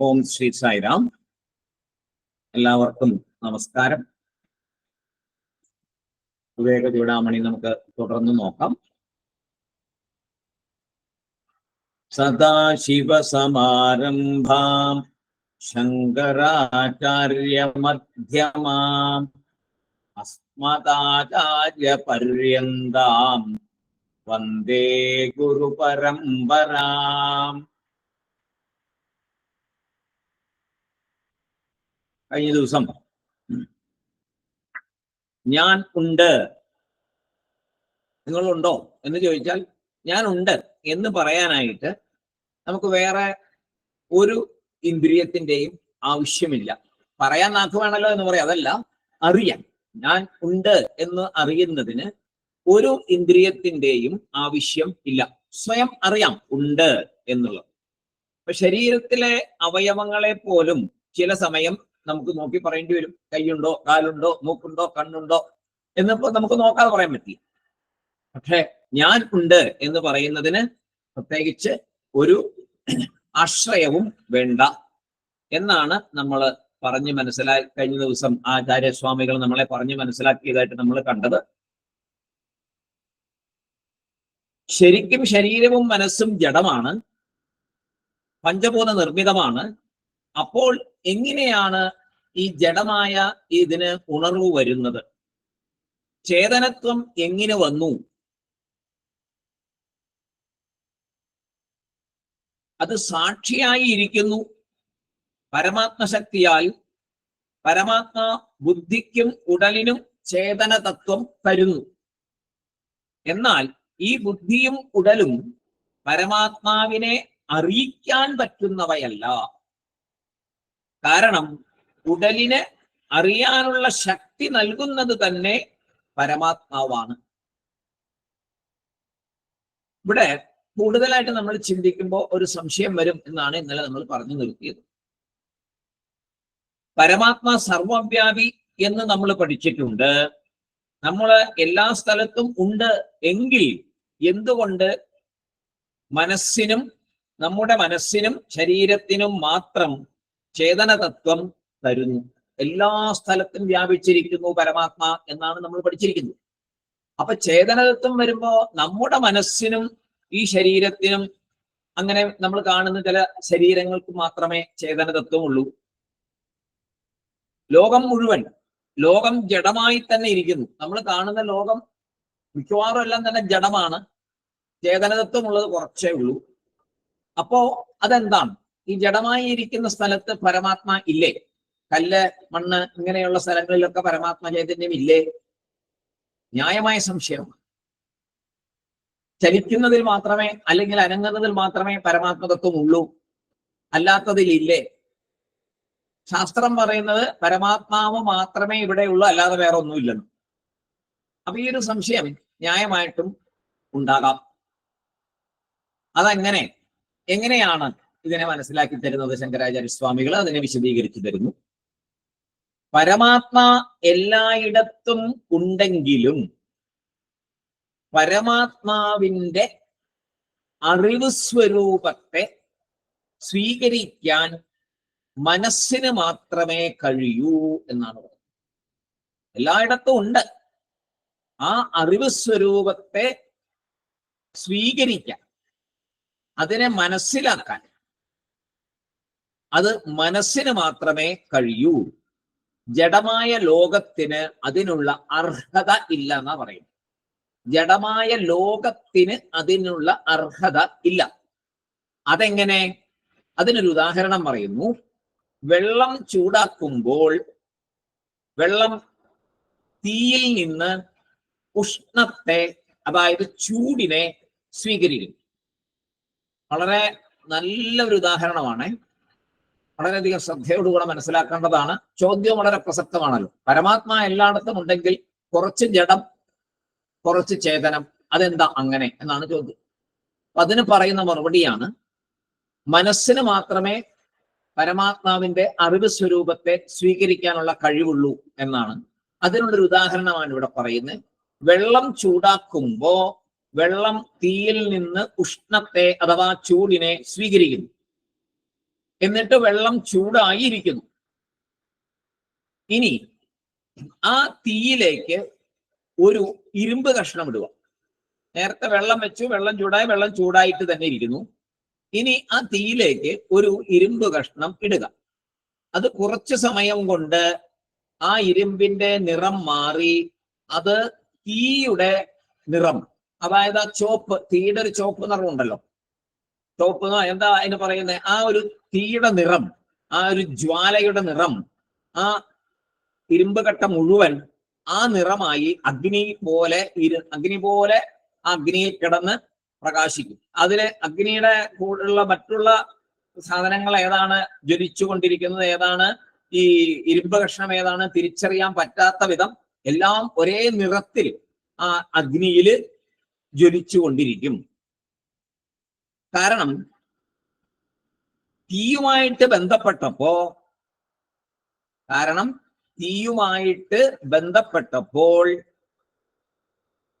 ഓം ശ്രീ സായിരാം എല്ലാവർക്കും നമസ്കാരം. വിവേക ചൂടാമണി നമുക്ക് തുടർന്ന് നോക്കാം. സദാശിവസമാരംഭാം ശങ്കരാചാര്യമധ്യമാം അസ്മദാചാര്യപര്യന്താം വന്ദേ ഗുരുപരമ്പരാം. കഴിഞ്ഞ ദിവസം. ഞാൻ ഉണ്ട്. നിങ്ങളുണ്ടോ എന്ന് ചോദിച്ചാൽ ഞാൻ ഉണ്ട് എന്ന് പറയാനായിട്ട് നമുക്ക് വേറെ ഒരു ഇന്ദ്രിയത്തിന്റെയും ആവശ്യമില്ല. പറയാൻ നാക്ക് വേണമല്ലോ എന്ന് പറയാം. അതല്ല അറിയാൻ. ഞാൻ ഉണ്ട് എന്ന് അറിയുന്നതിന് ഒരു ഇന്ദ്രിയത്തിന്റെയും ആവശ്യം ഇല്ല. സ്വയം അറിയാം ഉണ്ട് എന്നുള്ളത്. ഇപ്പൊ ശരീരത്തിലെ അവയവങ്ങളെ പോലും ചില സമയം നമുക്ക് നോക്കി പറയേണ്ടി വരും. കൈയുണ്ടോ കാലുണ്ടോ മൂക്കുണ്ടോ കണ്ണുണ്ടോ എന്നപ്പോ നമുക്ക് നോക്കാതെ പറയാൻ പറ്റില്ല. പക്ഷെ ഞാൻ ഉണ്ട് എന്ന് പറയുന്നതിന് പ്രത്യേകിച്ച് ഒരു ആശ്രയവും വേണ്ട എന്നാണ് നമ്മൾ പറഞ്ഞ് മനസ്സിലാക്കി കഴിഞ്ഞ ദിവസം ആചാര്യസ്വാമികൾ നമ്മളെ പറഞ്ഞ് മനസ്സിലാക്കിയതായിട്ട് നമ്മൾ കണ്ടത്. ശരിക്കും ശരീരവും മനസ്സും ജഡമാണ്. പഞ്ചഭൂത നിർമ്മിതമാണ്. അപ്പോൾ എങ്ങനെയാണ് ഈ ജഡമായ ഇതിന് ഉണർവ് വരുന്നത്? ചേതനത്വം എങ്ങനെ വന്നു? അത് സാക്ഷിയായി ഇരിക്കുന്നു പരമാത്മശക്തിയാൽ പരമാത്മാ ബുദ്ധിക്കും ഉടലിനും ചേതന തത്വം തരുന്നു. എന്നാൽ ഈ ബുദ്ധിയും ഉടലും പരമാത്മാവിനെ അറിയിക്കാൻ പറ്റുന്നവയല്ല. കാരണം ഉടലിനെ അറിയാനുള്ള ശക്തി നൽകുന്നത് തന്നെ പരമാത്മാവാണ്. ഇവിടെ കൂടുതലായിട്ട് നമ്മൾ ചിന്തിക്കുമ്പോൾ ഒരു സംശയം വരും എന്നാണ് ഇന്നലെ നമ്മൾ പറഞ്ഞു നിർത്തിയത്. പരമാത്മാ സർവവ്യാപി എന്ന് നമ്മൾ പഠിച്ചിട്ടുണ്ട്. നമ്മൾ എല്ലാ സ്ഥലത്തും ഉണ്ട് എങ്കിൽ എന്തുകൊണ്ട് മനസ്സിനും നമ്മുടെ മനസ്സിനും ശരീരത്തിനും മാത്രം ചേതനതത്വം തരുന്നു. എല്ലാ സ്ഥലത്തും വ്യാപിച്ചിരിക്കുന്നു പരമാത്മ എന്നാണ് നമ്മൾ പഠിച്ചിരിക്കുന്നത്. അപ്പൊ ചേതനതത്വം വരുമ്പോ നമ്മുടെ മനസ്സിനും ഈ ശരീരത്തിനും അങ്ങനെ നമ്മൾ കാണുന്ന ചില ശരീരങ്ങൾക്ക് മാത്രമേ ചേതനതത്വം ഉള്ളൂ ലോകം മുഴുവൻ ലോകം ജഡമായി തന്നെ ഇരിക്കുന്നു. നമ്മൾ കാണുന്ന ലോകം മിക്കവാറും എല്ലാം തന്നെ ജഡമാണ്. ചേതനതത്വം ഉള്ളത് കുറച്ചേ ഉള്ളൂ. അപ്പോ അതെന്താണ്? ഈ ജഡമായി ഇരിക്കുന്ന സ്ഥലത്ത് പരമാത്മ ഇല്ലേ? കല്ല് മണ്ണ് ഇങ്ങനെയുള്ള സ്ഥലങ്ങളിലൊക്കെ പരമാത്മ ചൈതന്യം ഇല്ലേ? ന്യായമായ സംശയമാണ്. ചലിക്കുന്നതിൽ മാത്രമേ അല്ലെങ്കിൽ അനങ്ങുന്നതിൽ മാത്രമേ പരമാത്മതത്വം ഉള്ളൂ. അല്ലാത്തതിൽ ഇല്ലേ? ശാസ്ത്രം പറയുന്നത് പരമാത്മാവ് മാത്രമേ ഇവിടെ ഉള്ളൂ അല്ലാതെ വേറെ ഒന്നുമില്ലെന്ന് അപ്പൊ ഈ ഒരു സംശയം ന്യായമായിട്ടും ഉണ്ടാകാം. അതെങ്ങനെ? എങ്ങനെയാണ് ഇതിനെ മനസ്സിലാക്കി തരുന്നത് ശങ്കരാചാര്യ സ്വാമികൾ അതിനെ വിശദീകരിച്ചു തരുന്നു. പരമാത്മ എല്ലായിടത്തും ഉണ്ടെങ്കിലും പരമാത്മാവിന്റെ അറിവ് സ്വരൂപത്തെ സ്വീകരിക്കാൻ മനസ്സിന് മാത്രമേ കഴിയൂ എന്നാണ് പറയുന്നത്. എല്ലായിടത്തും ഉണ്ട്. ആ അറിവ് സ്വരൂപത്തെ സ്വീകരിക്കാൻ അതിനെ മനസ്സിലാക്കാൻ അത് മനസ്സിന് മാത്രമേ കഴിയൂ. ജഡമായ ലോകത്തിന് അതിനുള്ള അർഹത ഇല്ല എന്നാ പറയുന്നത്. ജഡമായ ലോകത്തിന് അതിനുള്ള അർഹത ഇല്ല. അതെങ്ങനെ? അതിനൊരു ഉദാഹരണം പറയുന്നു. വെള്ളം ചൂടാക്കുമ്പോൾ വെള്ളം തീയിൽ നിന്ന് ഉഷ്ണത്തെ അതായത് ചൂടിനെ സ്വീകരിക്കും വളരെ നല്ലൊരു ഉദാഹരണമാണ്. വളരെയധികം ശ്രദ്ധയോടുകൂടെ മനസ്സിലാക്കേണ്ടതാണ്. ചോദ്യം വളരെ പ്രസക്തമാണല്ലോ. പരമാത്മാ എല്ലായിടത്തും ഉണ്ടെങ്കിൽ കുറച്ച് ജഡം കുറച്ച് ചേതനം അതെന്താ അങ്ങനെ എന്നാണ് ചോദ്യം. അപ്പൊ അതിന് പറയുന്ന മറുപടിയാണ് മനസ്സിന് മാത്രമേ പരമാത്മാവിന്റെ അറിവ് സ്വരൂപത്തെ സ്വീകരിക്കാനുള്ള കഴിവുള്ളൂ എന്നാണ്. അതിനുള്ളൊരു ഉദാഹരണമാണ് ഇവിടെ പറയുന്നത്. വെള്ളം ചൂടാക്കുമ്പോ വെള്ളം തീയിൽ നിന്ന് ഉഷ്ണത്തെ അഥവാ ചൂടിനെ സ്വീകരിക്കുന്നു. എന്നിട്ട് വെള്ളം ചൂടായിരിക്കുന്നു. ഇനി ആ തീയിലേക്ക് ഒരു ഇരുമ്പ് കഷ്ണം ഇടുക. നേരത്തെ വെള്ളം വെച്ചു വെള്ളം ചൂടായി വെള്ളം ചൂടായിട്ട് തന്നെ ഇരിക്കുന്നു. ഇനി ആ തീയിലേക്ക് ഒരു ഇരുമ്പ് കഷ്ണം ഇടുക. അത് കുറച്ച് സമയം കൊണ്ട് ആ ഇരുമ്പിന്റെ നിറം മാറി അത് തീയുടെ നിറം അതായത് ആ ചോപ്പ് തീയുടെ ഒരു ചോപ്പ് നിറം എന്ന് എന്താ അതിന് പറയുന്നത് ആ ഒരു തീയുടെ നിറം ആ ഒരു ജ്വാലയുടെ നിറം ആ ഇരുമ്പ് കട്ട മുഴുവൻ ആ നിറമായി അഗ്നി പോലെ ഇരു അഗ്നി പോലെ ആ അഗ്നിയിൽ കിടന്ന് പ്രകാശിക്കും. അതിൽ അഗ്നിയുടെ കൂടെയുള്ള മറ്റുള്ള സാധനങ്ങൾ ഏതാണ്? ജ്വലിച്ചു കൊണ്ടിരിക്കുന്നത് ഏതാണ്? ഈ ഇരുമ്പ് കഷ്ണം ഏതാണ്? തിരിച്ചറിയാൻ പറ്റാത്ത വിധം എല്ലാം ഒരേ നിറത്തിൽ ആ അഗ്നിയിൽ ജ്വലിച്ചു കൊണ്ടിരിക്കും. കാരണം തീയുമായിട്ട് ബന്ധപ്പെട്ടപ്പോ കാരണം തീയുമായിട്ട് ബന്ധപ്പെട്ടപ്പോൾ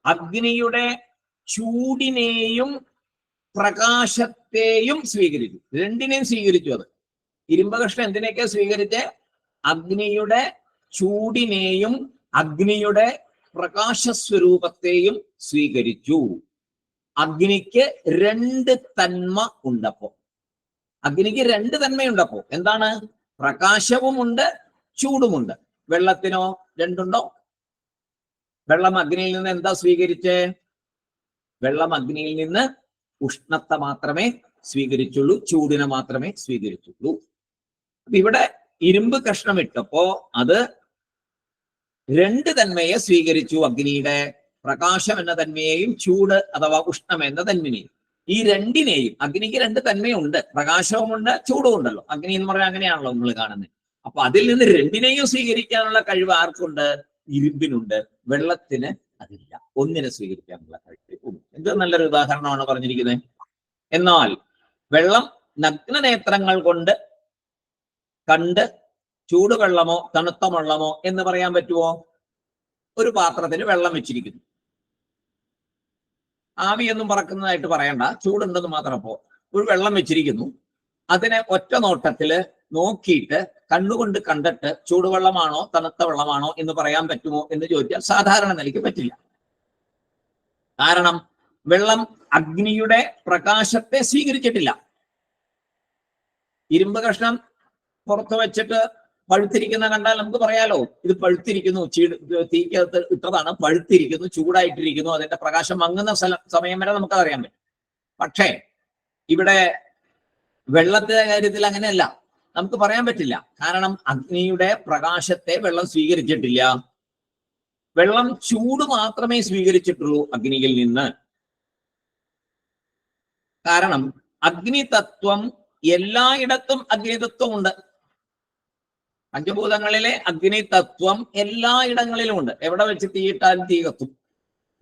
അഗ്നിയുടെ ചൂടിനെയും പ്രകാശത്തെയും സ്വീകരിച്ചു. രണ്ടിനെയും സ്വീകരിച്ചു അത്. ഇരുമ്പകൃഷ്ണൻ കഷ്ണം എന്തിനൊക്കെ സ്വീകരിച്ച്? അഗ്നിയുടെ ചൂടിനെയും അഗ്നിയുടെ പ്രകാശസ്വരൂപത്തെയും സ്വീകരിച്ചു. അഗ്നിക്ക് രണ്ട് തന്മ ഉണ്ടപ്പോ. അഗ്നിക്ക് രണ്ട് തന്മയുണ്ടപ്പോ. എന്താണ്? പ്രകാശവുമുണ്ട് ചൂടുമുണ്ട്. വെള്ളത്തിനോ രണ്ടുണ്ടോ? വെള്ളം അഗ്നിയിൽ നിന്ന് എന്താ സ്വീകരിച്ച്? വെള്ളം അഗ്നിയിൽ നിന്ന് ഉഷ്ണത്തെ മാത്രമേ സ്വീകരിച്ചുള്ളൂ ചൂടിനെ മാത്രമേ സ്വീകരിച്ചുള്ളൂ. ഇവിടെ ഇരുമ്പ് കഷ്ണം ഇട്ടപ്പോ അത് രണ്ട് തന്മയെ സ്വീകരിച്ചു അഗ്നിയുടെ. പ്രകാശം എന്ന തന്മയെയും ചൂട് അഥവാ ഉഷ്ണം എന്ന തന്മയെയും. ഈ രണ്ടിനെയും അഗ്നിക്ക് രണ്ട് തന്മയുണ്ട്. പ്രകാശവുമുണ്ട് ചൂടും ഉണ്ടല്ലോ അഗ്നി എന്ന് പറഞ്ഞാൽ അങ്ങനെയാണല്ലോ നമ്മൾ കാണുന്നത്. അപ്പൊ അതിൽ നിന്ന് രണ്ടിനെയും സ്വീകരിക്കാനുള്ള കഴിവ് ആർക്കുണ്ട്? ഇരുമ്പിനുണ്ട്. വെള്ളത്തിന് അതില്ല. ഒന്നിനെ സ്വീകരിക്കാനുള്ള കഴിവ് ഉണ്ട്. എന്ത് നല്ലൊരു ഉദാഹരണമാണ് പറഞ്ഞിരിക്കുന്നത്. എന്നാൽ വെള്ളം നഗ്ന നേത്രങ്ങൾ കൊണ്ട് കണ്ട് ചൂടുവെള്ളമോ തണുത്ത വെള്ളമോ എന്ന് പറയാൻ പറ്റുമോ? ഒരു പാത്രത്തിന് വെള്ളം വെച്ചിരിക്കുന്നു. ആവിയൊന്നും പറക്കുന്നതായിട്ട് പറയണ്ട. ചൂടുണ്ടെന്ന് മാത്രം അപ്പോ ഒരു വെള്ളം വെച്ചിരിക്കുന്നു. അതിനെ ഒറ്റ നോട്ടത്തിൽ നോക്കിയിട്ട് കണ്ണുകൊണ്ട് കണ്ടിട്ട് ചൂടുവെള്ളമാണോ തണുത്ത വെള്ളമാണോ എന്ന് പറയാൻ പറ്റുമോ എന്ന് ചോദിച്ചാൽ സാധാരണ നിലയ്ക്ക് പറ്റില്ല. കാരണം വെള്ളം അഗ്നിയുടെ പ്രകാശത്തെ സ്വീകരിച്ചിട്ടില്ല. ഇരുമ്പ് കഷ്ണം പുറത്ത് വെച്ചിട്ട് പഴുത്തിരിക്കുന്ന കണ്ടാൽ നമുക്ക് പറയാലോ? ഇത് പഴുത്തിരിക്കുന്നു ചീട് തീക്കകത്ത് ഇട്ടതാണ് പഴുത്തിരിക്കുന്നു ചൂടായിട്ടിരിക്കുന്നു അതിന്റെ പ്രകാശം മങ്ങുന്ന സമയം വരെ നമുക്ക് അറിയാൻ പറ്റും. പക്ഷേ ഇവിടെ വെള്ളത്തിന്റെ കാര്യത്തിൽ അങ്ങനെയല്ല. നമുക്ക് പറയാൻ പറ്റില്ല. കാരണം അഗ്നിയുടെ പ്രകാശത്തെ വെള്ളം സ്വീകരിച്ചിട്ടില്ല. വെള്ളം ചൂട് മാത്രമേ സ്വീകരിച്ചിട്ടുള്ളൂ അഗ്നിയിൽ നിന്ന്. കാരണം അഗ്നി തത്വം എല്ലായിടത്തും അഗ്നിതത്വം ഉണ്ട് പഞ്ചഭൂതങ്ങളിലെ അഗ്നി തത്വം എല്ലായിടങ്ങളിലും ഉണ്ട്. എവിടെ വെച്ച് തീയിട്ടാലും തീ കത്തും.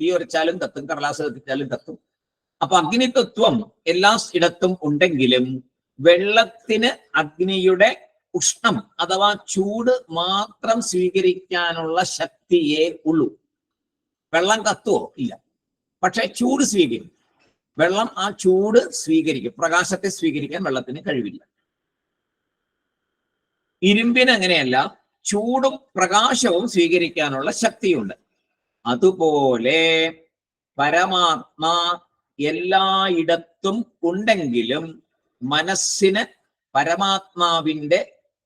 തീ ഒരച്ചാലും കത്തും കടലാസ് കത്തിച്ചാലും കത്തും. അപ്പൊ അഗ്നിതത്വം എല്ലാ ഇടത്തും ഉണ്ടെങ്കിലും വെള്ളത്തിന് അഗ്നിയുടെ ഉഷ്ണം അഥവാ ചൂട് മാത്രം സ്വീകരിക്കാനുള്ള ശക്തിയേ ഉള്ളൂ. വെള്ളം കത്തുവോ? ഇല്ല. പക്ഷെ ചൂട് സ്വീകരിക്കും. വെള്ളം ആ ചൂട് സ്വീകരിക്കും. പ്രകാശത്തെ സ്വീകരിക്കാൻ വെള്ളത്തിന് കഴിവില്ല. ഇരുമ്പിന് അങ്ങനെയല്ല ചൂടും പ്രകാശവും സ്വീകരിക്കാനുള്ള ശക്തിയുണ്ട്. അതുപോലെ പരമാത്മാ എല്ലായിടത്തും ഉണ്ടെങ്കിലും മനസ്സിന് പരമാത്മാവിന്റെ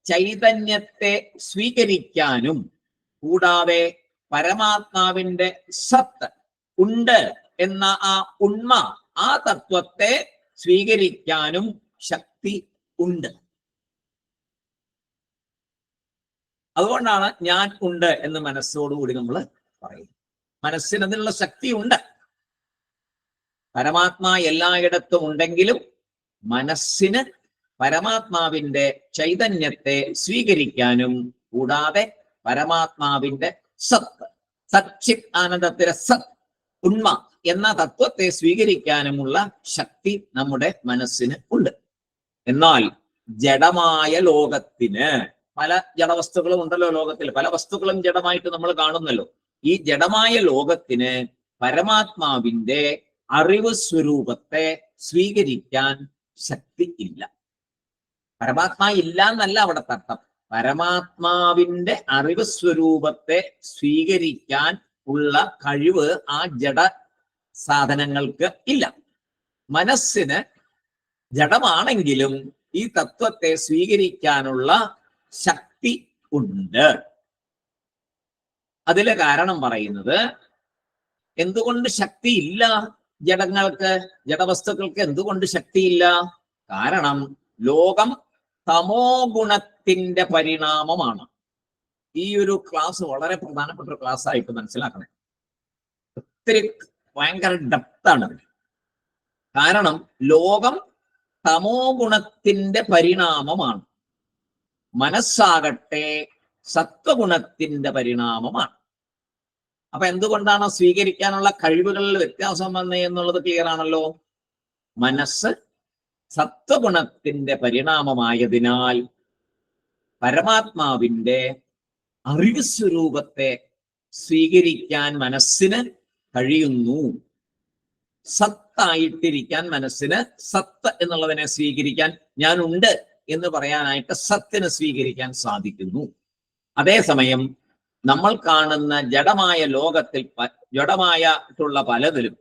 ചൈതന്യത്തെ സ്വീകരിക്കാനും കൂടാതെ പരമാത്മാവിന്റെ സത്ത് ഉണ്ട് എന്ന ആ ഉണ്മ ആ തത്വത്തെ സ്വീകരിക്കാനും ശക്തി ഉണ്ട്. അതുകൊണ്ടാണ് ഞാൻ ഉണ്ട് എന്ന് മനസ്സോടുകൂടി നമ്മൾ പറയും. മനസ്സിന് അതിനുള്ള ശക്തി ഉണ്ട് പരമാത്മാ എല്ലായിടത്തും ഉണ്ടെങ്കിലും മനസ്സിന് പരമാത്മാവിന്റെ ചൈതന്യത്തെ സ്വീകരിക്കാനും കൂടാതെ പരമാത്മാവിന്റെ സത്ത് സച്ചിത് ആനന്ദത്തിലെ സത് ഉണ്മ എന്ന തത്വത്തെ സ്വീകരിക്കാനുമുള്ള ശക്തി നമ്മുടെ മനസ്സിന് ഉണ്ട്. എന്നാൽ ജഡമായ ലോകത്തിന് പല ജഡവസ്തുക്കളും ഉണ്ടല്ലോ ലോകത്തിൽ. പല വസ്തുക്കളും ജഡമായിട്ട് നമ്മൾ കാണുന്നല്ലോ. ഈ ജഡമായ ലോകത്തിന് പരമാത്മാവിന്റെ അറിവ് സ്വരൂപത്തെ സ്വീകരിക്കാൻ ശക്തി ഇല്ല. പരമാത്മാ ഇല്ല എന്നല്ല അവിടെ തർക്കം പരമാത്മാവിന്റെ അറിവ് സ്വരൂപത്തെ സ്വീകരിക്കാൻ ഉള്ള കഴിവ് ആ ജഡ സാധനങ്ങൾക്ക് ഇല്ല. മനസ്സിന് ജഡമാണെങ്കിലും ഈ തത്വത്തെ സ്വീകരിക്കാനുള്ള ശക്തി ഉണ്ട്. അതിലെ കാരണം പറയുന്നത് എന്തുകൊണ്ട് ശക്തിയില്ല ജഡങ്ങൾക്ക് ജഡവസ്തുക്കൾക്ക് എന്തുകൊണ്ട് ശക്തിയില്ല? കാരണം ലോകം തമോ ഗുണത്തിന്റെ പരിണാമമാണ്. ഈ ഒരു ക്ലാസ് വളരെ പ്രധാനപ്പെട്ട ഒരു ക്ലാസ് ആയിട്ട് മനസ്സിലാക്കണം. ഒത്തിരി ഭയങ്കര ഡെപ്താണ് അതിന് കാരണം ലോകം തമോ ഗുണത്തിന്റെ പരിണാമമാണ്. മനസ്സാകട്ടെ സത്വഗുണത്തിന്റെ പരിണാമമാണ്. അപ്പൊ എന്തുകൊണ്ടാണ് സ്വീകരിക്കാനുള്ള കഴിവുകളിൽ വ്യത്യാസം വന്നേ എന്നുള്ളത് ക്ലിയർ ആണല്ലോ? മനസ്സ് സത്വഗുണത്തിന്റെ പരിണാമമായതിനാൽ പരമാത്മാവിന്റെ അറിവ് സ്വരൂപത്തെ സ്വീകരിക്കാൻ മനസ്സിന് കഴിയുന്നു. സത്തായിട്ടിരിക്കാൻ മനസ്സിന് സത്ത് എന്നുള്ളതിനെ സ്വീകരിക്കാൻ ഞാനുണ്ട്. എന്ന് പറയാനായിട്ട് സത്യന് സ്വീകരിക്കാൻ സാധിക്കുന്നു. അതേസമയം നമ്മൾ കാണുന്ന ജഡമായ ലോകത്തിൽ ജഡമായിട്ടുള്ള പലതിലും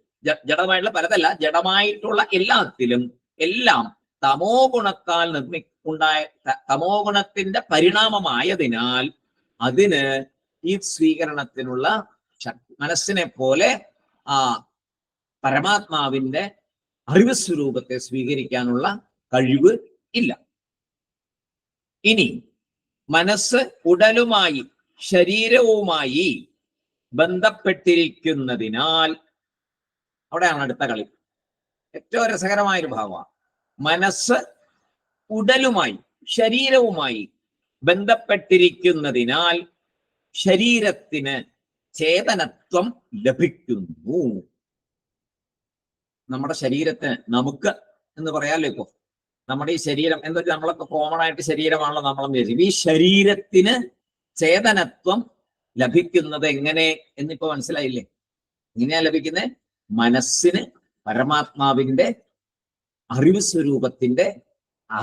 ജഡമായിട്ടുള്ള പലതല്ല ജഡമായിട്ടുള്ള എല്ലാത്തിലും എല്ലാം തമോ ഗുണത്താൽ നിർമ്മി ഉണ്ടായ തമോ ഗുണത്തിന്റെ പരിണാമമായതിനാൽ അതിന് ഈ സ്വീകരണത്തിനുള്ള മനസ്സിനെ പോലെ ആ പരമാത്മാവിന്റെ അറിവ് സ്വരൂപത്തെ സ്വീകരിക്കാനുള്ള കഴിവ് ഇല്ല. ഇനി മനസ്സ് ഉടലുമായി ശരീരവുമായി ബന്ധപ്പെട്ടിരിക്കുന്നതിനാൽ അവിടെയാണ് അടുത്ത കളി. ഏറ്റവും രസകരമായ ഭാവമാണ് മനസ്സ് ഉടലുമായി ശരീരവുമായി ബന്ധപ്പെട്ടിരിക്കുന്നതിനാൽ ശരീരത്തിന് ചേതനത്വം ലഭിക്കുന്നു. നമ്മുടെ ശരീരത്തിന് നമുക്ക് എന്ന് പറയാമല്ലോ ഇപ്പൊ? നമ്മുടെ ഈ ശരീരം എന്താ വെച്ചാൽ നമ്മളൊക്കെ കോമൺ ആയിട്ട് ശരീരമാണല്ലോ നമ്മളെ വിചാരിക്കും ഈ ശരീരത്തിന് ചേതനത്വം ലഭിക്കുന്നത് എങ്ങനെ എന്നിപ്പോ മനസ്സിലായില്ലേ? എങ്ങനെയാ ലഭിക്കുന്നത് മനസ്സിന് പരമാത്മാവിന്റെ അറിവ് സ്വരൂപത്തിന്റെ ആ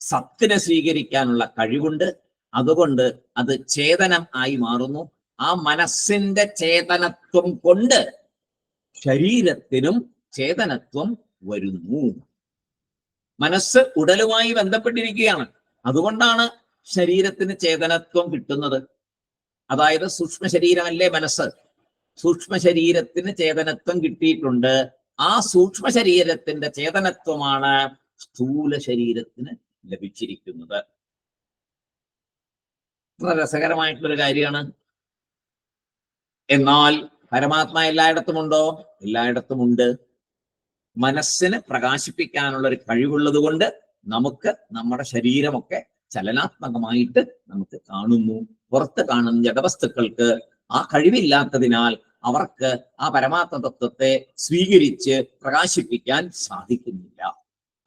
സത്തിനെ സ്വീകരിക്കാനുള്ള കഴിവുണ്ട്. അതുകൊണ്ട് അത് ചേതനം ആയി മാറുന്നു. ആ മനസ്സിന്റെ ചേതനത്വം കൊണ്ട് ശരീരത്തിനും ചേതനത്വം വരുന്നു. മനസ്സ് ഉടലുമായി ബന്ധപ്പെട്ടിരിക്കുകയാണ്. അതുകൊണ്ടാണ് ശരീരത്തിന് ചേതനത്വം കിട്ടുന്നത്. അതായത് സൂക്ഷ്മ ശരീരമല്ലേ മനസ്സ്? സൂക്ഷ്മ ശരീരത്തിന് ചേതനത്വം കിട്ടിയിട്ടുണ്ട്. ആ സൂക്ഷ്മ ശരീരത്തിന്റെ ചേതനത്വമാണ് സ്ഥൂല ശരീരത്തിന് ലഭിച്ചിരിക്കുന്നത്. രസകരമായിട്ടുള്ളൊരു കാര്യമാണ്. എന്നാൽ പരമാത്മ എല്ലായിടത്തും ഉണ്ടോ എല്ലായിടത്തും ഉണ്ട് മനസ്സിന് പ്രകാശിപ്പിക്കാനുള്ള ഒരു കഴിവുള്ളത് കൊണ്ട് നമുക്ക് നമ്മുടെ ശരീരമൊക്കെ ചലനാത്മകമായിട്ട് നമുക്ക് കാണുന്നു. പുറത്ത് കാണുന്ന ജഡവസ്തുക്കൾക്ക് ആ കഴിവില്ലാത്തതിനാൽ അവർക്ക് ആ പരമാത്മ തത്വത്തെ സ്വീകരിച്ച് പ്രകാശിപ്പിക്കാൻ സാധിക്കുന്നില്ല.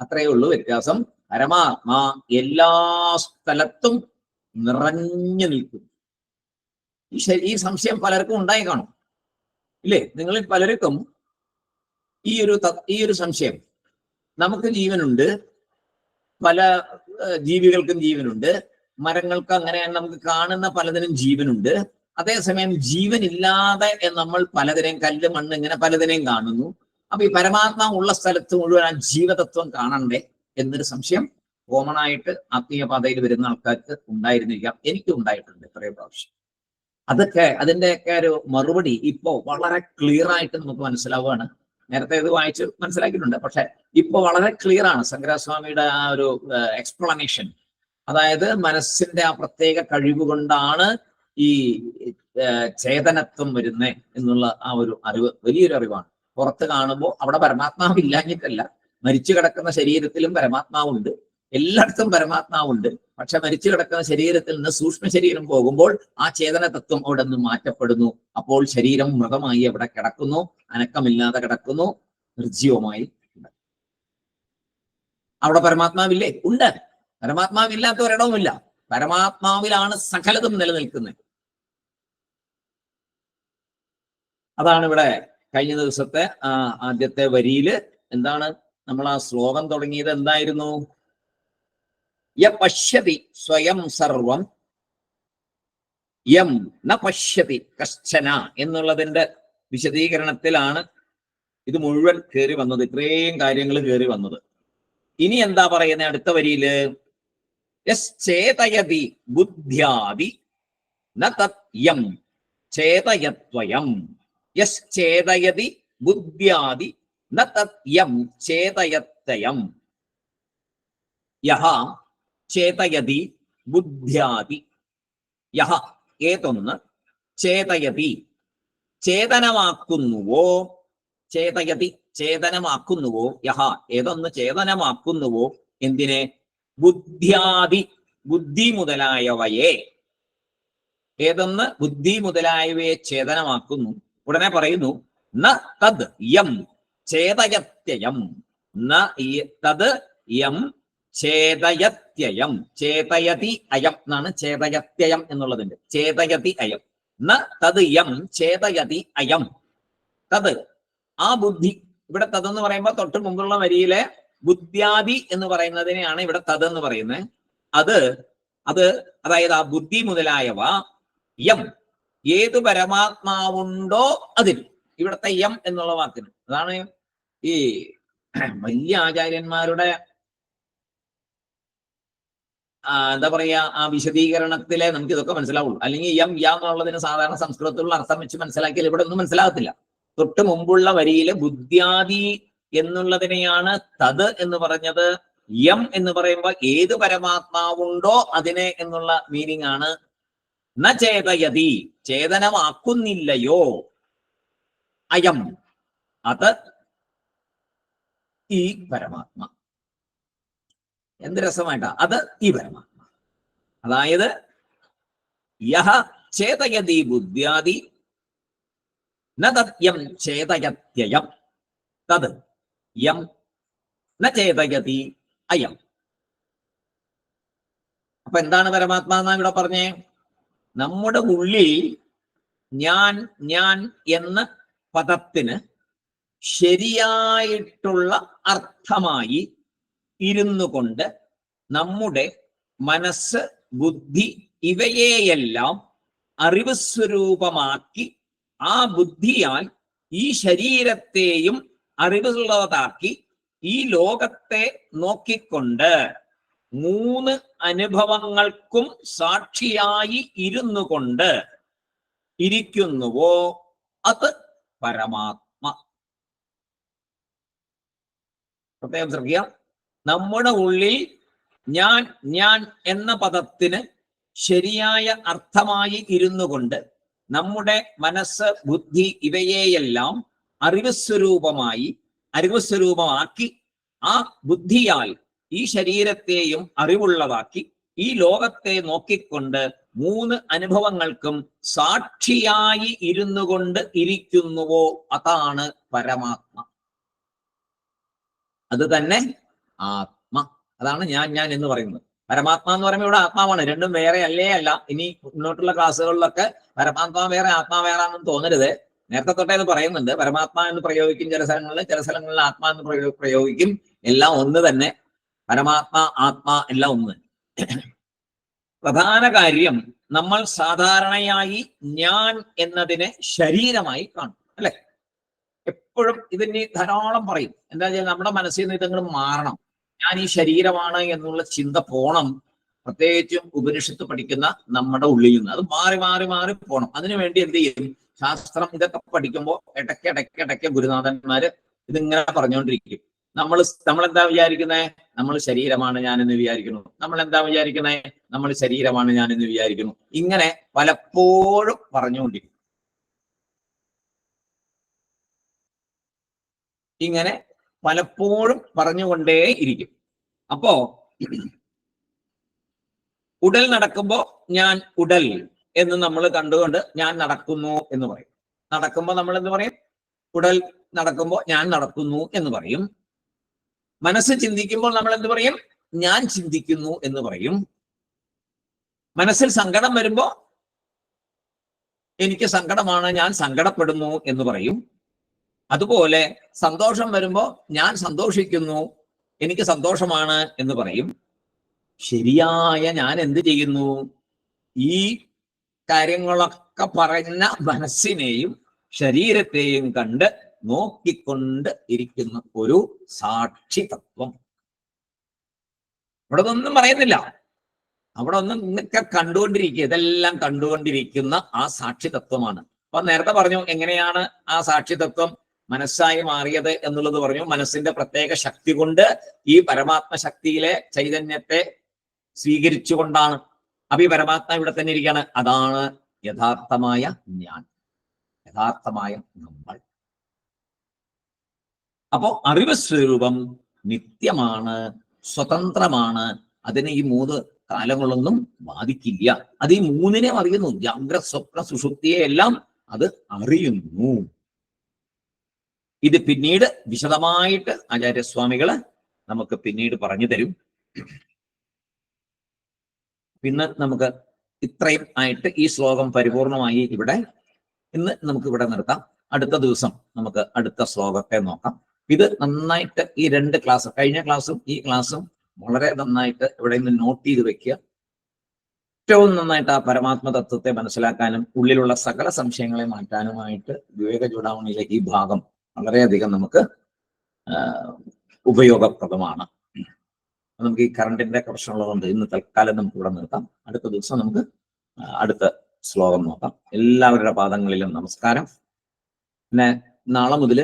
അത്രയേ ഉള്ളൂ വ്യത്യാസം. പരമാത്മ എല്ലാ സ്ഥലത്തും നിറഞ്ഞു നിൽക്കും ഈ ഈ സംശയം പലർക്കും ഉണ്ടായി കാണും. ഇല്ലേ? നിങ്ങളിൽ പലർക്കും ഈ ഒരു ഈ ഒരു സംശയം. നമുക്ക് ജീവനുണ്ട്. പല ജീവികൾക്കും ജീവനുണ്ട്. മരങ്ങൾക്ക് അങ്ങനെ നമുക്ക് കാണുന്ന പലതിനും ജീവനുണ്ട്. അതേസമയം ജീവനില്ലാതെ നമ്മൾ പലതിനെയും കല്ല് മണ്ണ് ഇങ്ങനെ പലതിനെയും കാണുന്നു. അപ്പൊ ഈ പരമാത്മാവ് ഉള്ള സ്ഥലത്ത് മുഴുവൻ ആ ജീവതത്വം കാണണ്ടേ എന്നൊരു സംശയം കോമൺ ആയിട്ട് ആത്മീയ പാതയിൽ വരുന്ന ആൾക്കാർക്ക് ഉണ്ടായിരുന്നിരിക്കാം. എനിക്കും ഉണ്ടായിട്ടുണ്ട് എത്രയോ പ്രാവശ്യം. അതൊക്കെ അതിന്റെയൊക്കെ ഒരു മറുപടി ഇപ്പോ വളരെ ക്ലിയർ ആയിട്ട് നമുക്ക് മനസ്സിലാവുകയാണ്. നേരത്തെ ഇത് വായിച്ച് മനസ്സിലാക്കിയിട്ടുണ്ട്. പക്ഷെ ഇപ്പൊ വളരെ ക്ലിയർ ആണ് ശങ്കരസ്വാമിയുടെ ആ ഒരു എക്സ്പ്ലനേഷൻ അതായത് മനസ്സിന്റെ ആ പ്രത്യേക കഴിവ് കൊണ്ടാണ് ഈ ചേതനത്വം വരുന്നേ എന്നുള്ള ആ ഒരു അറിവ് വലിയൊരു അറിവാണ്. പുറത്ത് കാണുമ്പോൾ അവിടെ പരമാത്മാവ് ഇല്ലാഞ്ഞിട്ടല്ല മരിച്ചു കിടക്കുന്ന ശരീരത്തിലും പരമാത്മാവുണ്ട്. എല്ലായിടത്തും പരമാത്മാവുണ്ട്. പക്ഷെ മരിച്ചു കിടക്കുന്ന ശരീരത്തിൽ നിന്ന് സൂക്ഷ്മ ശരീരം പോകുമ്പോൾ ആ ചേതന തത്വം അവിടെ നിന്ന് മാറ്റപ്പെടുന്നു. അപ്പോൾ ശരീരം മൃതമായി അവിടെ കിടക്കുന്നു. അനക്കമില്ലാതെ കിടക്കുന്നു. നിർജീവമായി. അവിടെ പരമാത്മാവില്ലേ? ഉണ്ട്. പരമാത്മാവില്ലാത്ത ഒരിടവുമില്ല. പരമാത്മാവിലാണ് സകലതും നിലനിൽക്കുന്നത്. അതാണ് ഇവിടെ കഴിഞ്ഞ ദിവസത്തെ ആദ്യത്തെ വരിയിൽ. എന്താണ്? നമ്മൾ ആ ശ്ലോകം തുടങ്ങിയത് എന്തായിരുന്നു? യ പശ്യതി സ്വയം സർവം. യം ന പശ്യതി കശ്ചന എന്നുള്ളതിന്റെ വിശദീകരണത്തിലാണ് ഇത് മുഴുവൻ കയറി വന്നത്. ഇത്രയും കാര്യങ്ങൾ കയറി വന്നത്. ഇനി എന്താ പറയുന്നത് അടുത്ത വരിയിൽ ചേതയതി ബുദ്ധ്യാദി ന ചേതയത്വയം. യസ് ചേതയതി ബുദ്ധ്യാദി ന തത് യം ചേതയത്തയം യഹ ചേതയതി ബുദ്ധ്യാതി യഹ ഏതൊന്ന് ചേതയതി ചേതനമാക്കുന്നുവോ ചേതയതി ചേതനമാക്കുന്നുവോ യഹ ഏതൊന്ന് ചേതനമാക്കുന്നുവോ എന്തിനെ? ബുദ്ധ്യാതി ബുദ്ധി മുതലായവയെ. ഏതൊന്ന്? ബുദ്ധി മുതലായവയെ ചേതനമാക്കുന്നു. ഉടനെ പറയുന്നു ന തദ് യം ചേതയത്യയം. ന തദ് യം ചേതയത്യയം. ചേതയതി അയം എന്നാണ് ചേതയത്യയം എന്നുള്ളതിന്റെ ചേതയതി അയം. ന തത് യം ചേതയതി അയം. തത്. ആ ബുദ്ധി ഇവിടെ തത് എന്ന് പറയുമ്പോൾ തൊട്ട് മുമ്പുള്ള വരിയിലെ ബുദ്ധ്യാദി എന്ന് പറയുന്നതിനെയാണ് ഇവിടെ തത് എന്ന് പറയുന്നത്. അത് അത് അതായത് ആ ബുദ്ധി മുതലായവ യം. ഏത് പരമാത്മാവുണ്ടോ അതിൽ. ഇവിടുത്തെ യം എന്നുള്ള വാക്കിന്. അതാണ് ഈ വലിയ ആചാര്യന്മാരുടെ എന്താ പറയാ ആ വിശദീകരണത്തിലെ നമുക്ക് ഇതൊക്കെ മനസ്സിലാവുള്ളൂ. അല്ലെങ്കിൽ എം യ എന്നുള്ളതിന് സാധാരണ സംസ്കൃതത്തിലുള്ള അർത്ഥം വെച്ച് മനസ്സിലാക്കിയാൽ ഇവിടെ ഒന്നും മനസ്സിലാകത്തില്ല. തൊട്ട് മുമ്പുള്ള വരിയിൽ ബുദ്ധ്യാദി എന്നുള്ളതിനെയാണ് തത് എന്ന് പറഞ്ഞത്. യം എന്ന് പറയുമ്പോൾ ഏത് പരമാത്മാവുണ്ടോ അതിനെ എന്നുള്ള മീനിങ് ആണ്. ന ചേതയതി ചേതനമാക്കുന്നില്ലയോ. അയം അത് ഈ പരമാത്മ. എന്ത് രസമായിട്ടാ? അത് ഈ പരമാത്മ. അതായത് യഹ ചേതയതി ബുദ്ധ്യാദി ന തത് യം ചേതയത്യയം. തത് യം ന ചേതയതി അയം. അപ്പൊ എന്താണ് പരമാത്മാ എന്നാ ഇവിടെ പറഞ്ഞേ? നമ്മുടെ ഉള്ളിൽ ഞാൻ ഞാൻ എന്ന പദത്തിന് ശരിയായിട്ടുള്ള അർത്ഥമായി ഇരുന്നു കൊണ്ട് നമ്മുടെ മനസ്സ് ബുദ്ധി ഇവയെയെല്ലാം അറിവ് സ്വരൂപമാക്കി ആ ബുദ്ധിയാൽ ഈ ശരീരത്തെയും അറിവുള്ളതാക്കി ഈ ലോകത്തെ നോക്കിക്കൊണ്ട് മൂന്ന് അനുഭവങ്ങൾക്കും സാക്ഷിയായി ഇരുന്നു കൊണ്ട് ഇരിക്കുന്നുവോ? അത് പരമാത്മ. പ്രത്യേകം ശ്രദ്ധിക്കാം. നമ്മുടെ ഉള്ളിൽ ഞാൻ ഞാൻ എന്ന പദത്തിന് ശരിയായ അർത്ഥമായി ഇരുന്നു കൊണ്ട് നമ്മുടെ മനസ്സ് ബുദ്ധി ഇവയെയെല്ലാം അറിവ് സ്വരൂപമായി അറിവ് സ്വരൂപമാക്കി ആ ബുദ്ധിയാൽ ഈ ശരീരത്തെയും അറിവുള്ളതാക്കി ഈ ലോകത്തെ നോക്കിക്കൊണ്ട് മൂന്ന് അനുഭവങ്ങൾക്കും സാക്ഷിയായി ഇരുന്നു കൊണ്ട് ഇരിക്കുന്നുവോ? അതാണ് പരമാത്മ. അത് തന്നെ ആത്മ. അതാണ് ഞാൻ ഞാൻ എന്ന് പറയുന്നത്. പരമാത്മാ എന്ന് പറയുമ്പോൾ ഇവിടെ ആത്മാവാണ്. രണ്ടും വേറെ അല്ലേ അല്ല. ഇനി മുന്നോട്ടുള്ള ക്ലാസ്സുകളിലൊക്കെ പരമാത്മാ വേറെ ആത്മാ വേറെ ആണെന്ന് തോന്നരുത്. നേരത്തെ തൊട്ടേ എന്ന് പറയുന്നുണ്ട്. പരമാത്മാ എന്ന് പ്രയോഗിക്കും ചില സ്ഥലങ്ങളിൽ ചില സ്ഥലങ്ങളിൽ ആത്മാ എന്ന് പ്രയോ- പ്രയോഗിക്കും. എല്ലാം ഒന്ന് തന്നെ. പരമാത്മാ ആത്മാ എല്ലാം ഒന്ന് പ്രധാന കാര്യം നമ്മൾ സാധാരണയായി ഞാൻ എന്നതിനെ ശരീരമായി കാണും. അല്ലെ? എപ്പോഴും ഇതിന് ധാരാളം പറയും. എന്താ നമ്മുടെ മനസ്സിൽ നിന്ന് ഇതങ്ങൾ മാറണം. ഞാൻ ഈ ശരീരമാണ് എന്നുള്ള ചിന്ത പോണം. പ്രത്യേകിച്ചും ഉപനിഷത്ത് പഠിക്കുന്ന നമ്മുടെ ഉള്ളിൽ നിന്ന്. അത് മാറി മാറി മാറി പോണം. അതിനു വേണ്ടി എന്ത് ചെയ്യും? ശാസ്ത്രം ഇതൊക്കെ പഠിക്കുമ്പോൾ ഇടയ്ക്ക് ഇടയ്ക്ക് ഇടയ്ക്ക് ഗുരുനാഥന്മാര് ഇതിങ്ങനെ പറഞ്ഞുകൊണ്ടിരിക്കും നമ്മൾ നമ്മൾ എന്താ വിചാരിക്കുന്നത് നമ്മൾ ശരീരമാണ് ഞാനെന്ന് വിചാരിക്കുന്നു. നമ്മൾ എന്താ വിചാരിക്കുന്നത് നമ്മൾ ശരീരമാണ് ഞാനെന്ന് വിചാരിക്കുന്നു. ഇങ്ങനെ പലപ്പോഴും പറഞ്ഞുകൊണ്ടിരിക്കും ഇങ്ങനെ പലപ്പോഴും പറഞ്ഞുകൊണ്ടേ ഇരിക്കും. അപ്പോ ഉടൽ നടക്കുമ്പോ ഞാൻ ഉടൽ എന്ന് നമ്മൾ കണ്ടുകൊണ്ട് ഞാൻ നടക്കുന്നു എന്ന് പറയും. നടക്കുമ്പോ നമ്മൾ എന്ത് പറയും? ഉടൽ നടക്കുമ്പോ ഞാൻ നടക്കുന്നു എന്ന് പറയും. മനസ്സ് ചിന്തിക്കുമ്പോൾ നമ്മൾ എന്ത് പറയും? ഞാൻ ചിന്തിക്കുന്നു എന്ന് പറയും. മനസ്സിൽ സങ്കടം വരുമ്പോ എനിക്ക് സങ്കടമാണ് ഞാൻ സങ്കടപ്പെടുന്നു എന്ന് പറയും. അതുപോലെ സന്തോഷം വരുമ്പോൾ ഞാൻ സന്തോഷിക്കുന്നു എനിക്ക് സന്തോഷമാണ് എന്ന് പറയും. ശരിയായ ഞാൻ എന്ത് ചെയ്യുന്നു? ഈ കാര്യങ്ങളൊക്കെ പറഞ്ഞ മനസ്സിനെയും ശരീരത്തെയും കണ്ട് നോക്കിക്കൊണ്ട് ഇരിക്കുന്ന ഒരു സാക്ഷി തത്വം ഇവിടെ ഒന്നും പറയുന്നില്ല. അവിടെ ഒന്നും നിന്നൊക്കെ കണ്ടുകൊണ്ടിരിക്കുക. ഇതെല്ലാം കണ്ടുകൊണ്ടിരിക്കുന്ന ആ സാക്ഷി തത്വമാണ് അപ്പൊ നേരത്തെ പറഞ്ഞു എങ്ങനെയാണ് ആ സാക്ഷി തത്വം മനസ്സായി മാറിയത് എന്നുള്ളത് പറഞ്ഞു. മനസ്സിന്റെ പ്രത്യേക ശക്തി കൊണ്ട് ഈ പരമാത്മ ശക്തിയിലെ ചൈതന്യത്തെ സ്വീകരിച്ചുകൊണ്ടാണ്. അപ്പൊ ഈ പരമാത്മ ഇവിടെ തന്നെ ഇരിക്കുകയാണ്. അതാണ് യഥാർത്ഥമായ ഞാൻ. യഥാർത്ഥമായ നമ്മൾ. അപ്പോ അറിവ് സ്വരൂപം നിത്യമാണ് സ്വതന്ത്രമാണ്. അതിനെ ഈ മൂന്ന് കാലങ്ങളൊന്നും ബാധിക്കില്ല. അത് ഈ മൂന്നിനെ അറിയുന്നു. ജാഗ്ര സ്വപ്ന സുഷുപ്തിയെ എല്ലാം അത് അറിയുന്നു. ഇത് പിന്നീട് വിശദമായിട്ട് ആചാര്യസ്വാമികൾ നമുക്ക് പിന്നീട് പറഞ്ഞു തരും. പിന്നെ നമുക്ക് ഇത്രയും ആയിട്ട് ഈ ശ്ലോകം പരിപൂർണമായി ഇവിടെ ഇന്ന് നമുക്ക് ഇവിടെ നിർത്താം. അടുത്ത ദിവസം നമുക്ക് അടുത്ത ശ്ലോകത്തെ നോക്കാം. ഇത് നന്നായിട്ട് ഈ രണ്ട് ക്ലാസ് കഴിഞ്ഞ ക്ലാസ്സും ഈ ക്ലാസ്സും വളരെ നന്നായിട്ട് ഇവിടെ നിന്ന് നോട്ട് ചെയ്ത് വെക്കുക. ഏറ്റവും നന്നായിട്ട് ആ പരമാത്മ തത്വത്തെ മനസ്സിലാക്കാനും ഉള്ളിലുള്ള സകല സംശയങ്ങളെ മാറ്റാനുമായിട്ട് വിവേക ചൂടാമണിയിലെ ഈ ഭാഗം വളരെയധികം നമുക്ക് ഉപയോഗപ്രദമാണ്. നമുക്ക് ഈ കറണ്ടിന്റെ പ്രശ്നമുള്ളതുകൊണ്ട് ഇന്ന് തൽക്കാലം നമുക്ക് ഇവിടെ നിർത്താം. അടുത്ത ദിവസം നമുക്ക് അടുത്ത ശ്ലോകം നോക്കാം. എല്ലാവരുടെ പാദങ്ങളിലും നമസ്കാരം. പിന്നെ നാളെ മുതൽ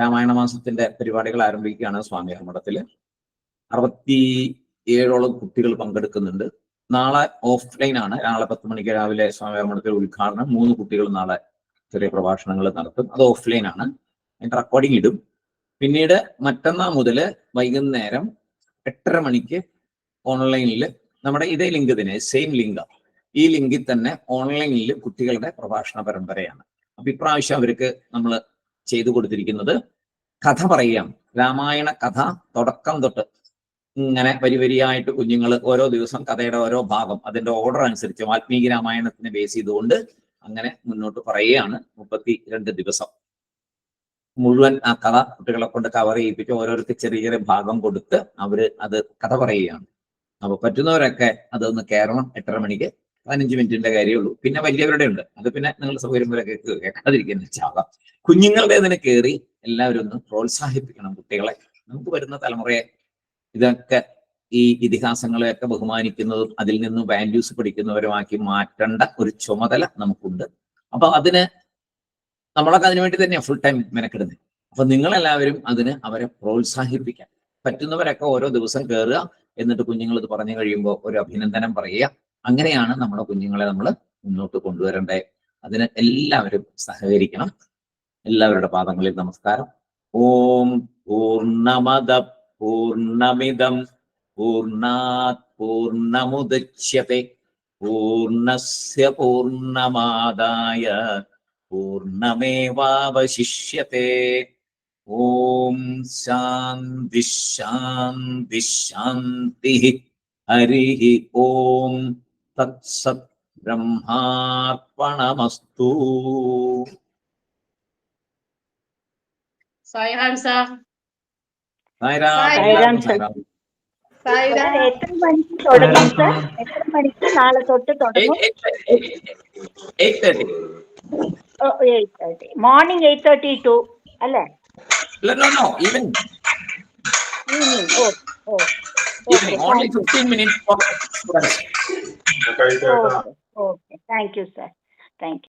രാമായണ മാസത്തിന്റെ പരിപാടികൾ ആരംഭിക്കുകയാണ് സ്വാമി മഠത്തിൽ അറുപത്തി ഏഴോളം കുട്ടികൾ പങ്കെടുക്കുന്നുണ്ട്. നാളെ ഓഫ്ലൈൻ ആണ് നാളെ പത്ത് മണിക്ക് രാവിലെ സ്വാമി മഠത്തിൽ ഉദ്ഘാടനം. മൂന്ന് കുട്ടികൾ നാളെ ചെറിയ പ്രഭാഷണങ്ങൾ നടത്തും. അത് ഓഫ്ലൈൻ ആണ്. അതിന്റെ റെക്കോർഡിംഗ് ഇടും. പിന്നീട് മറ്റന്നാൾ മുതൽ വൈകുന്നേരം എട്ടര മണിക്ക് ഓൺലൈനിൽ നമ്മുടെ ഇതേ ലിങ്ക് തന്നെ സെയിം ലിങ്ക് ഈ ലിങ്കിൽ തന്നെ ഓൺലൈനിൽ കുട്ടികളുടെ പ്രഭാഷണ പരമ്പരയാണ്. അപ്പൊ ഇപ്രാവശ്യം അവർക്ക് നമ്മൾ ചെയ്തു കൊടുത്തിരിക്കുന്നത് കഥ പറയാം. രാമായണ കഥ തുടക്കം തൊട്ട് ഇങ്ങനെ വരി വരിയായിട്ട് കുഞ്ഞുങ്ങൾ ഓരോ ദിവസം കഥയുടെ ഓരോ ഭാഗം അതിന്റെ ഓർഡർ അനുസരിച്ച് വാൽമീകി രാമായണത്തിനെ ബേസ് ചെയ്തുകൊണ്ട് അങ്ങനെ മുന്നോട്ട് പറയുകയാണ് മുപ്പത്തി രണ്ട് ദിവസം. മുഴുവൻ ആ കഥ കുട്ടികളെ കൊണ്ട് കവർ ചെയ്യിപ്പിച്ച് ഓരോരുത്തർ ചെറിയ ചെറിയ ഭാഗം കൊടുത്ത് അവർ അത് കഥ പറയുകയാണ്. അപ്പൊ പറ്റുന്നവരൊക്കെ അതൊന്ന് കയറണം എട്ടര മണിക്ക് പതിനഞ്ച് മിനിറ്റിന്റെ കാര്യമേ ഉള്ളൂ. പിന്നെ വലിയവരുടെ ഉണ്ട്. അത് പിന്നെ നിങ്ങൾ സൗകര്യം കേൾക്കുക കേൾക്കാതിരിക്കുന്ന ചാകാം കുഞ്ഞുങ്ങളുടെ ഇതിനെ കയറി എല്ലാവരും ഒന്ന് പ്രോത്സാഹിപ്പിക്കണം കുട്ടികളെ. നമുക്ക് വരുന്ന തലമുറയെ ഇതൊക്കെ ഈ ഇതിഹാസങ്ങളെയൊക്കെ ബഹുമാനിക്കുന്നതും അതിൽ നിന്ന് വാല്യൂസ് പഠിക്കുന്നവരുമാക്കി മാറ്റേണ്ട ഒരു ചുമതല നമുക്കുണ്ട്. അപ്പൊ അതിന് നമ്മളൊക്കെ അതിനു വേണ്ടി തന്നെയാണ് ഫുൾ ടൈം മെനക്കെടുന്നത് അപ്പൊ നിങ്ങളെല്ലാവരും അതിന് അവരെ പ്രോത്സാഹിപ്പിക്കാം. പറ്റുന്നവരൊക്കെ ഓരോ ദിവസം കയറുക എന്നിട്ട് കുഞ്ഞുങ്ങൾ ഇത് പറഞ്ഞു കഴിയുമ്പോൾ ഒരു അഭിനന്ദനം പറയുക. അങ്ങനെയാണ് നമ്മുടെ കുഞ്ഞുങ്ങളെ നമ്മൾ മുന്നോട്ട് കൊണ്ടുവരേണ്ടത് അതിന് എല്ലാവരും സഹകരിക്കണം. എല്ലാവരുടെ പാദങ്ങളിൽ നമസ്കാരം. ഓം പൂർണമത പൂർണമിദം. पूर्णात् पूर्णमुदच्यते पूर्णस्य पूर्णमादाय पूर्णमेवावशिष्यते। ॐ शान्तिः हरिः ॐ तत्सत् ब्रह्मार्पणमस्तु। साईराम सर साईराम साईराम എത്ര മണിക്ക് തുടങ്ങും സർ എത്ര മണിക്ക് നാളെ തൊട്ട് തുടങ്ങും Eight- eight- eight thirty. Eight thirty morning eight thirty to അല്ലേ No, no, no, even evening oh oh evening, only fifteen minutes for students. Okay okay thank you sir thank you